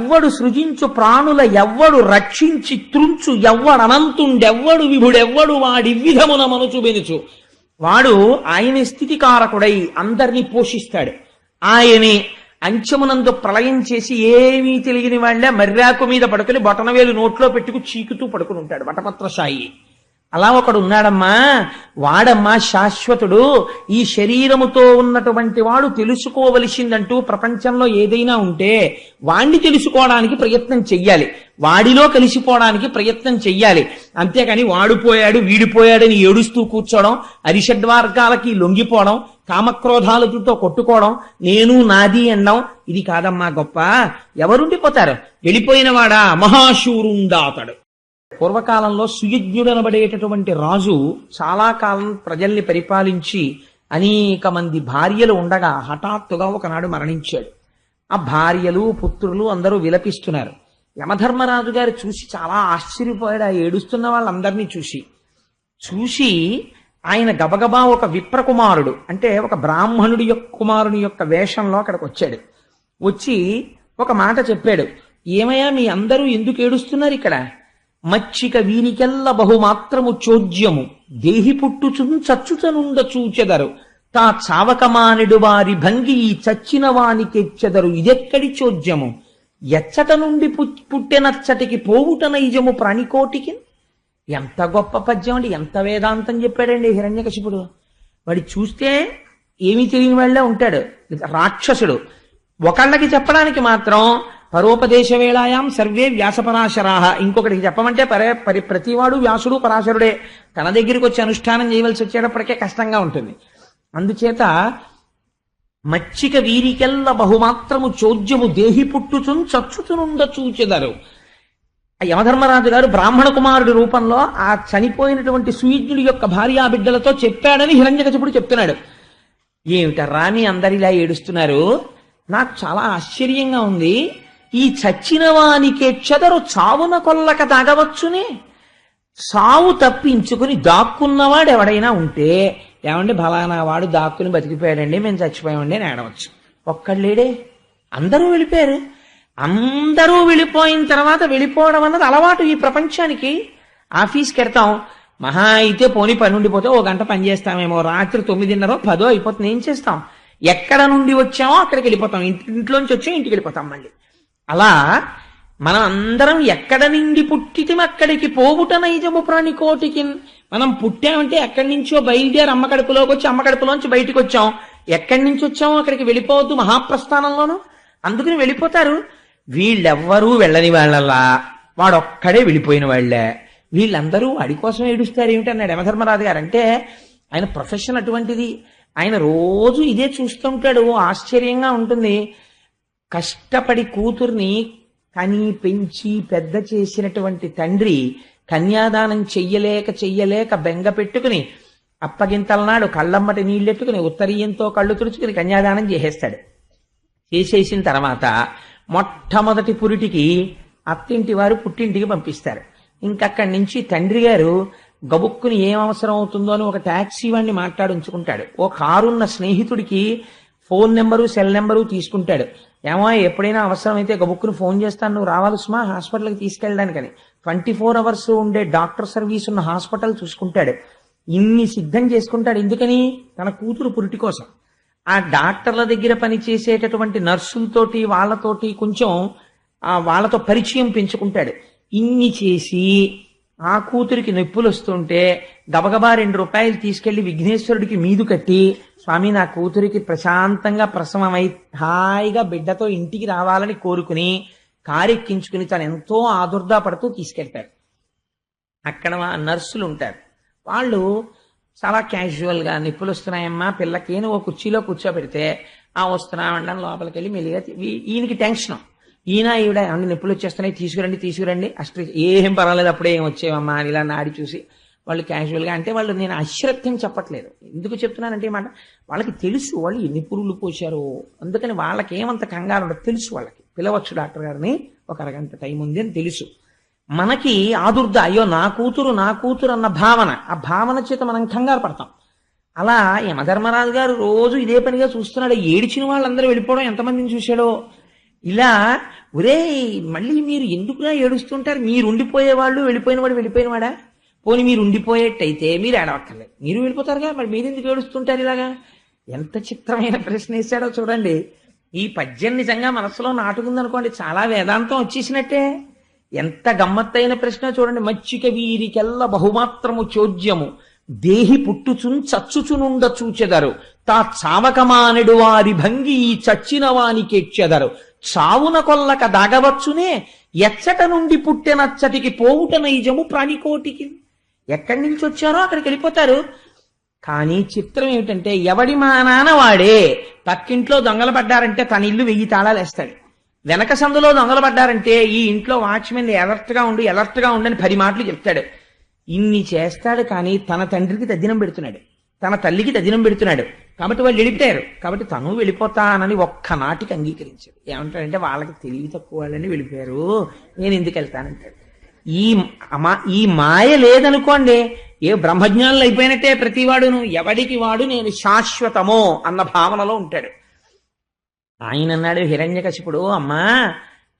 ఎవ్వడు సృజించు ప్రాణుల ఎవ్వడు రక్షించి త్రుంచు ఎవ్వడు అనంతుండెవ్వడు విభుడెవ్వడు వాడి విధమున మనుచు బెనుచు వాడు ఆయన స్థితి కారకుడై అందరినీ పోషిస్తాడు. ఆయనే అంచమునందు ప్రళయం చేసి ఏమీ తెలియని వాళ్ళే మర్రాకు మీద పడుకుని బొటనవేలు నోట్లో పెట్టుకు చీకుతూ పడుకుని ఉంటాడు వటపత్రశాయి. అలా ఒకడు ఉన్నాడమ్మా. వాడమ్మా శాశ్వతుడు. ఈ శరీరముతో ఉన్నటువంటి వాడు తెలుసుకోవలసిందంటూ ప్రపంచంలో ఏదైనా ఉంటే వాణ్ణి తెలుసుకోవడానికి ప్రయత్నం చెయ్యాలి. వాడిలో కలిసిపోవడానికి ప్రయత్నం చెయ్యాలి. అంతేకాని వాడిపోయాడు వీడిపోయాడని ఏడుస్తూ కూర్చోవడం అరిషడ్వార్గాలకి లొంగిపోవడం కామక్రోధాలతో కొట్టుకోవడం నేను నాది అనడం ఇది కాదమ్మా గొప్ప. ఎవరుండిపోతారు? వెళ్ళిపోయిన వాడా? మహాశూరుండా అతడు పూర్వకాలంలో సుయజ్ఞుడనబడేటటువంటి రాజు చాలా కాలం ప్రజల్ని పరిపాలించి అనేక మంది భార్యలు ఉండగా హఠాత్తుగా ఒకనాడు మరణించాడు. ఆ భార్యలు పుత్రులు అందరూ విలపిస్తున్నారు. యమధర్మరాజు గారు చూసి చాలా ఆశ్చర్యపోయాడు. ఆ ఏడుస్తున్న వాళ్ళందరినీ చూసి. చూసి ఆయన గబగబా ఒక విప్రకుమారుడు అంటే ఒక బ్రాహ్మణుడి యొక్క కుమారుని యొక్క వేషంలో అక్కడికి వచ్చాడు వచ్చి ఒక మాట చెప్పాడు. ఏమయ్యా మీ అందరూ ఎందుకు ఏడుస్తున్నారు ఇక్కడ? మచ్చిక వీనికెల్ల బహుమాత్రము చోద్యము దేహి పుట్టుచున్ చచ్చుచనుండ చూచెదరు. తా చావకమానెడు వారి భంగి ఈ చచ్చిన వానికెచ్చెదరు ఇదెక్కడి చోద్యము ఎచ్చట నుండి పు- పుట్టెనచ్చటికి పోవుట నైజము ప్రాణికోటికి? ఎంత గొప్ప పద్యం అండి. ఎంత వేదాంతం చెప్పాడండి హిరణ్యకశిపుడు. వాడి చూస్తే ఏమీ తెలియని వాళ్ళే ఉంటాడు. రాక్షసుడు. ఒకళ్ళకి చెప్పడానికి మాత్రం పరోపదేశ వేళాయాం సర్వే వ్యాసపరాశరాహ ఇంకొకటికి చెప్పమంటే పరే పరి ప్రతివాడు వ్యాసుడు పరాశరుడే. తన దగ్గరికి వచ్చి అనుష్ఠానం చేయవలసి వచ్చేటప్పటికే కష్టంగా ఉంటుంది. అందుచేత మచ్చిక వీరికెల్ల బహుమాత్రము చోద్యము దేహి పుట్టుచున్ చచ్చుచునుండ చూచెదరు. ఆ యమధర్మరాజు గారు బ్రాహ్మణ కుమారుడి రూపంలో ఆ చనిపోయినటువంటి సుయజ్ఞుడి యొక్క భార్యా బిడ్డలతో చెప్పాడని హిరణ్యకశిపుడు చెప్తున్నాడు. ఏమిట రాణి అందరిలా ఏడుస్తున్నారు? నాకు చాలా ఆశ్చర్యంగా ఉంది. ఈ చచ్చిన వానికే చెదరు చావున కొల్లక తాగవచ్చునే? సావు తప్పించుకుని దాక్కున్నవాడు ఎవడైనా ఉంటే ఏమండి ఫలానా వాడు దాక్కుని బతికిపోయాడండి మేము చచ్చిపోయామండి అని ఆడవచ్చు ఒక్కళ్ళేడే అందరూ వెళ్ళిపోయారు. అందరూ వెళ్ళిపోయిన తర్వాత వెళ్ళిపోవడం అన్నది అలవాటు ఈ ప్రపంచానికి. ఆఫీస్కి వెడతాం మహా అయితే పోని పని ఉండిపోతే ఓ గంట పని చేస్తామేమో. రాత్రి తొమ్మిదిన్నర పదో అయిపోతుంది. ఏం చేస్తాం? ఎక్కడ నుండి వచ్చామో అక్కడికి వెళ్ళిపోతాం. ఇంటి ఇంట్లోంచి వచ్చాం ఇంటికి వెళ్ళిపోతాం మళ్ళీ. అలా మనం అందరం ఎక్కడ నుండి పుట్టితం అక్కడికి పోవుట నైజము ప్రాణికోటికి. మనం పుట్టామంటే ఎక్కడి నుంచో బయలుదేరి అమ్మ కడుపులోకి వచ్చి అమ్మ కడుపులోంచి బయటికి వచ్చాం ఎక్కడి నుంచి వచ్చామో అక్కడికి వెళ్ళిపోవద్దు మహాప్రస్థానంలోను. అందుకని వెళ్ళిపోతారు. వీళ్ళెవ్వరూ వెళ్ళని వాళ్ళలా వాడొక్కడే వెళ్ళిపోయిన వాళ్ళే. వీళ్ళందరూ వాడి కోసం ఏడుస్తారు ఏమిటన్నాడు యమధర్మరాజు గారు అంటే ఆయన ప్రొఫెషన్ అటువంటిది. ఆయన రోజు ఇదే చూస్తుంటాడు. ఆశ్చర్యంగా ఉంటుంది. కష్టపడి కూతుర్ని కని పెంచి పెద్ద చేసినటువంటి తండ్రి కన్యాదానం చెయ్యలేక చెయ్యలేక బెంగ పెట్టుకుని అప్పగింతలనాడు కళ్ళమ్మటి నీళ్ళెట్టుకుని ఉత్తరీయంతో కళ్ళు తుడుచుకుని కన్యాదానం చేసేస్తాడు. చేసేసిన తర్వాత మొట్టమొదటి పురిటికి అత్తింటి వారు పుట్టింటికి పంపిస్తారు. ఇంకక్కడి నుంచి తండ్రి గారు గబుక్కుని ఏం అవసరం అవుతుందో అని ఒక ట్యాక్సీ వాడిని మాట్లాడుంచుకుంటాడు. ఓ కారున్న స్నేహితుడికి ఫోన్ నెంబరు సెల్ నెంబరు తీసుకుంటాడు. ఏమో ఎప్పుడైనా అవసరమైతే గబుక్కును ఫోన్ చేస్తాను నువ్వు రావాలి సుమా హాస్పిటల్కి తీసుకెళ్ళడానికని ట్వంటీ ఫోర్ అవర్స్ ఉండే డాక్టర్ సర్వీస్ ఉన్న హాస్పిటల్ చూసుకుంటాడు. ఇన్ని సిద్ధం చేసుకుంటాడు ఎందుకని? తన కూతురు పురిటి కోసం. ఆ డాక్టర్ల దగ్గర పనిచేసేటటువంటి నర్సులతోటి వాళ్ళతోటి కొంచెం వాళ్ళతో పరిచయం పెంచుకుంటాడు. ఇన్ని చేసి ఆ కూతురికి నొప్పులు వస్తుంటే గబగబా రెండు రూపాయలు తీసుకెళ్ళి విఘ్నేశ్వరుడికి మీదు కట్టి స్వామి నా కూతురికి ప్రశాంతంగా ప్రసవమై హాయిగా బిడ్డతో ఇంటికి రావాలని కోరుకుని కారెక్కించుకుని తను ఎంతో ఆదుర్దా పడుతూ తీసుకెళ్తాడు. అక్కడ నర్సులు ఉంటారు వాళ్ళు చాలా క్యాజువల్గా నిప్పులు వస్తున్నాయమ్మా పిల్లకి ఓ కుర్చీలో కూర్చోబెడితే ఆ వస్తున్నామండి లోపలికి వెళ్ళి మెల్లిగా ఈయనకి టెన్షన్. ఈయన ఈవిడ అన్ని నిప్పులు వచ్చేస్తున్నాయి. తీసుకురండి తీసుకురండి. అష్ట ఏం పర్వాలేదు అప్పుడే ఏం వచ్చేవమ్మా అని ఇలా నాడి చూసి వాళ్ళు క్యాజువల్గా అంటే వాళ్ళు నేను అశ్రద్ధం చెప్పట్లేదు. ఎందుకు చెప్తున్నానంటే మాట వాళ్ళకి తెలుసు వాళ్ళు ఎన్ని పురుగులు పోశారో. అందుకని వాళ్ళకి ఏమంత కంగారు ఉండదు. తెలుసు వాళ్ళకి. పిలవచ్చు డాక్టర్ గారిని. ఒక అరగంట టైం ఉంది అని తెలుసు. మనకి ఆదుర్ద అయ్యో నా కూతురు నా కూతురు అన్న భావన ఆ భావన చేత మనం కంగారు పడతాం. అలా యమధర్మరాజు గారు రోజు ఇదే పనిగా చూస్తున్నాడు. ఏడిచిన వాళ్ళందరూ వెళ్ళిపోవడం ఎంతమందిని చూశాడో. ఇలా ఒరే మళ్ళీ మీరు ఎందుకులా ఏడుస్తుంటారు? మీరు ఉండిపోయేవాళ్ళు వెళ్ళిపోయినవాడు వెళ్ళిపోయినవాడా? పోనీ మీరు ఉండిపోయేట్టయితే మీరు ఏడవక్కర్లేదు. మీరు వెళ్ళిపోతారుగా? మరి మీరు ఎందుకు ఏడుస్తుంటారు ఇలాగా? ఎంత చిత్రమైన ప్రశ్న వేశాడో చూడండి. ఈ పద్యం నిజంగా మనసులో నాటుకుందనుకోండి చాలా వేదాంతం వచ్చేసినట్టే. ఎంత గమ్మత్తైన ప్రశ్న చూడండి. మచ్చిక వీరికెల్ల బహుమాత్రము చోద్యము. దేహి పుట్టుచున్ చచ్చుచునుండ చూచెదరు. తా చావకమానెడు వారి భంగి ఈ చచ్చిన వానికెచ్చెదరు చావున కొల్లక దాగవచ్చునే ఎచ్చట నుండి పుట్టెనచ్చటికి పోవుట నైజము ప్రాణికోటికి. ఎక్కడి నుంచి వచ్చారో అక్కడికి వెళ్ళిపోతారు. కానీ చిత్రం ఏమిటంటే ఎవడి మా నాన్న వాడే పక్కింట్లో దొంగలు పడ్డారంటే తన ఇల్లు వెయ్యి తాళాలు వేస్తాడు. వెనక సందులో దొంగలు పడ్డారంటే ఈ ఇంట్లో వాచ్మెన్ ఎలర్ట్గా ఉండు ఎలర్ట్గా ఉండని పది మాటలు చెప్తాడు. ఇన్ని చేస్తాడు కానీ తన తండ్రికి తద్దినం పెడుతున్నాడు. తన తల్లికి దదినం పెడుతున్నాడు. కాబట్టి వాళ్ళు వెళ్ళిపోయారు. కాబట్టి తను వెళ్ళిపోతానని ఒక్క నాటికి అంగీకరించాడు. ఏమంటాడంటే వాళ్ళకి తెలివి తక్కువ వాళ్ళని వెళ్ళిపోయారు. నేను ఎందుకు వెళ్తానంటాడు. ఈ అమా ఈ మాయ లేదనుకోండి ఏ బ్రహ్మజ్ఞానులు అయిపోయినట్టే ప్రతివాడును. ఎవడికి వాడు నేను శాశ్వతమో అన్న భావనలో ఉంటాడు. ఆయన అన్నాడు హిరణ్యకశిపుడు అమ్మా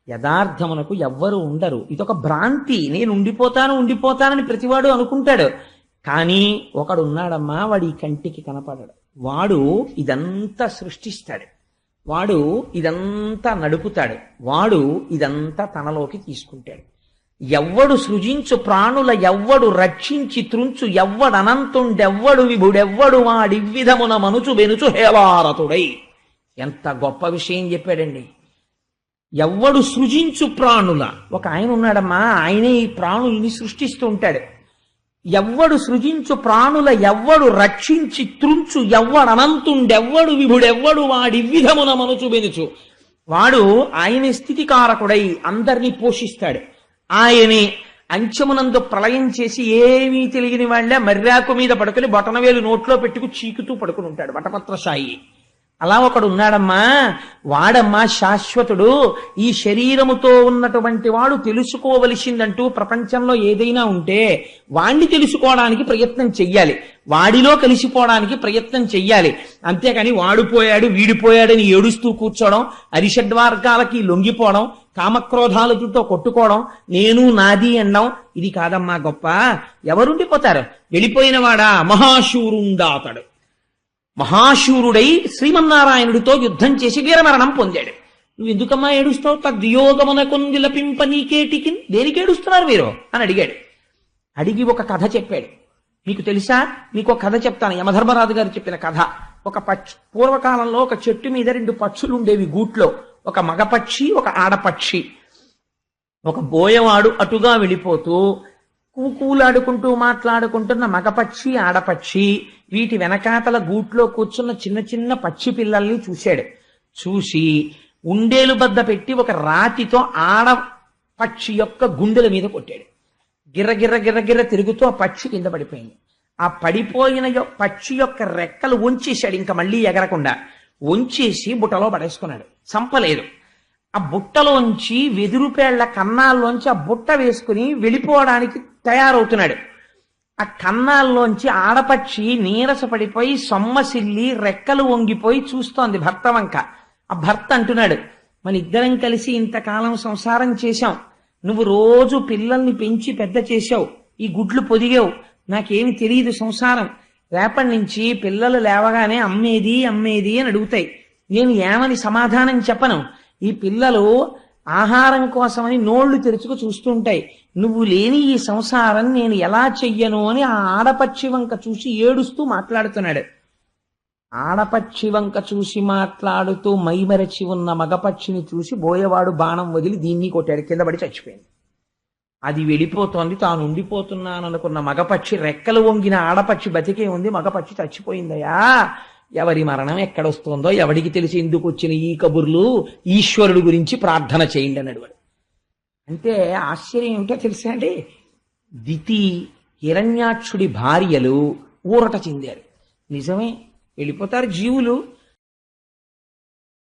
యథార్థమునకు ఎవ్వరు ఉండరు. ఇదొక భ్రాంతి. నేను ఉండిపోతాను ఉండిపోతానని ప్రతివాడు అనుకుంటాడు. కానీ ఒకడున్నాడమ్మా వాడి ఈ కంటికి కనపడడు. వాడు ఇదంతా సృష్టిస్తాడు. వాడు ఇదంతా నడుపుతాడు. వాడు ఇదంతా తనలోకి తీసుకుంటాడు. ఎవ్వడు సృజించు ప్రాణుల ఎవ్వడు రక్షించి త్రుంచు ఎవ్వడనంతుండెవ్వడు విభుడెవ్వడు వాడివ్విధమున మనుచు వెనుచు హేవారతుడై ఎంత గొప్ప విషయం చెప్పాడండి. ఎవ్వడు సృజించు ప్రాణుల. ఒక ఆయన ఉన్నాడమ్మా ఆయనే ఈ ప్రాణుల్ని సృష్టిస్తూ ఉంటాడు. ఎవ్వడు సృజించు ప్రాణుల ఎవ్వడు రక్షించి త్రుంచు ఎవ్వడనంతుండెవ్వడు విభుడెవ్వడు వాడి విధమున మనుచు బెనుచు వాడు ఆయన స్థితికారకుడై అందరినీ పోషిస్తాడు. ఆయనే అంచమునందు ప్రళయం చేసి ఏమీ తెలియని వాళ్ళే మర్రాకు మీద పడుకుని బొటనవేలు నోట్లో పెట్టుకు చీకుతూ పడుకుని ఉంటాడు వటపత్రశాయి. అలా ఒకడు ఉన్నాడమ్మా. వాడమ్మా శాశ్వతుడు. ఈ శరీరముతో ఉన్నటువంటి వాడు తెలుసుకోవలసిందంటూ ప్రపంచంలో ఏదైనా ఉంటే వాణ్ణి తెలుసుకోవడానికి ప్రయత్నం చెయ్యాలి. వాడిలో కలిసిపోవడానికి ప్రయత్నం చెయ్యాలి. అంతేకాని వాడిపోయాడు వీడిపోయాడని ఏడుస్తూ కూర్చోవడం అరిషడ్వార్గాలకి లొంగిపోవడం కామక్రోధాలతో కొట్టుకోవడం నేను నాది అనడం ఇది కాదమ్మా గొప్ప. ఎవరుండిపోతారు? వెళ్ళిపోయిన వాడా? మహాశూరుడై శ్రీమన్నారాయణుడితో యుద్ధం చేసి వీరమరణం పొందాడు. నువ్వు ఎందుకమ్మా ఏడుస్తావు? తద్యోగమునకు లపింప నీకేటికి దేనికి ఏడుస్తున్నారు మీరు? అని అడిగాడు. అడిగి ఒక కథ చెప్పాడు. మీకు తెలుసా? మీకు ఒక కథ చెప్తాను. యమధర్మరాజు గారు చెప్పిన కథ. ఒక పక్షి పూర్వకాలంలో ఒక చెట్టు మీద రెండు పక్షులు ఉండేవి గూట్లో. ఒక మగపక్షి ఒక ఆడపక్షి ఒక బోయవాడు అటుగా వెళ్ళిపోతూ కూకూలాడుకుంటూ మాట్లాడుకుంటున్న మగపక్షి ఆడపక్షి వీటి వెనకాతల గూట్లో కూర్చున్న చిన్న చిన్న పక్షి పిల్లల్ని చూశాడు. చూసి ఉండేలు బద్ద పెట్టి ఒక రాతితో ఆడ పక్షి యొక్క గుండెల మీద కొట్టాడు. గిర్ర గిర్ర తిరుగుతూ ఆ పక్షి కింద పడిపోయింది. ఆ పడిపోయిన పక్షి యొక్క రెక్కలు వంచేశాడు. ఇంకా మళ్ళీ ఎగరకుండా వంచేసి బుట్టలో పడేసుకున్నాడు. చంపలేదు. ఆ బుట్టలోంచి వెదురుపేళ్ళ కన్నాల్లోంచి ఆ బుట్ట వేసుకుని వెళ్ళిపోవడానికి తయారవుతున్నాడు. ఆ కన్నాల్లోంచి ఆడపక్షి నీరసపడిపోయి సొమ్మసిల్లి రెక్కలు వంగిపోయి చూస్తోంది భర్త వంక ఆ భర్త అంటున్నాడు మన ఇద్దరం కలిసి ఇంతకాలం సంసారం చేశాం. నువ్వు రోజు పిల్లల్ని పెంచి పెద్ద చేశావు. ఈ గుడ్లు పొదిగావు. నాకేమి తెలియదు సంసారం. రేపటి నుంచి పిల్లలు లేవగానే అమ్మేది అమ్మేది అని అడుగుతాయి. నేను ఏమని సమాధానం చెప్పను? ఈ పిల్లలు ఆహారం కోసమని నోళ్ళు తెరుచుకు చూస్తుంటాయి. నువ్వు లేని ఈ సంసారం నేను ఎలా చెయ్యను అని ఆ ఆడపక్షి వంక చూసి ఏడుస్తూ మాట్లాడుతున్నాడు. ఆడపక్షి వంక చూసి మాట్లాడుతూ మైమరచి ఉన్న మగపక్షిని చూసి బోయవాడు బాణం వదిలి దీన్ని కొట్టాడు కింద పడి చచ్చిపోయింది. అది వెళ్ళిపోతోంది తాను ఉండిపోతున్నాను అనుకున్న మగపక్షి రెక్కలు వంగిన ఆడపక్షి బతికే ఉంది మగపక్షి చచ్చిపోయిందయా ఎవరి మరణం ఎక్కడొస్తుందో ఎవడికి తెలిసి ఎందుకు వచ్చిన ఈ కబుర్లు ఈశ్వరుడు గురించి ప్రార్థన చేయండి అన్నాడు వాడు. అంటే ఆశ్చర్యం ఏమిటో తెలుసా అండి? దితి హిరణ్యాక్షుడి భార్యలు ఊరట చెందారు. నిజమే వెళ్ళిపోతారు జీవులు.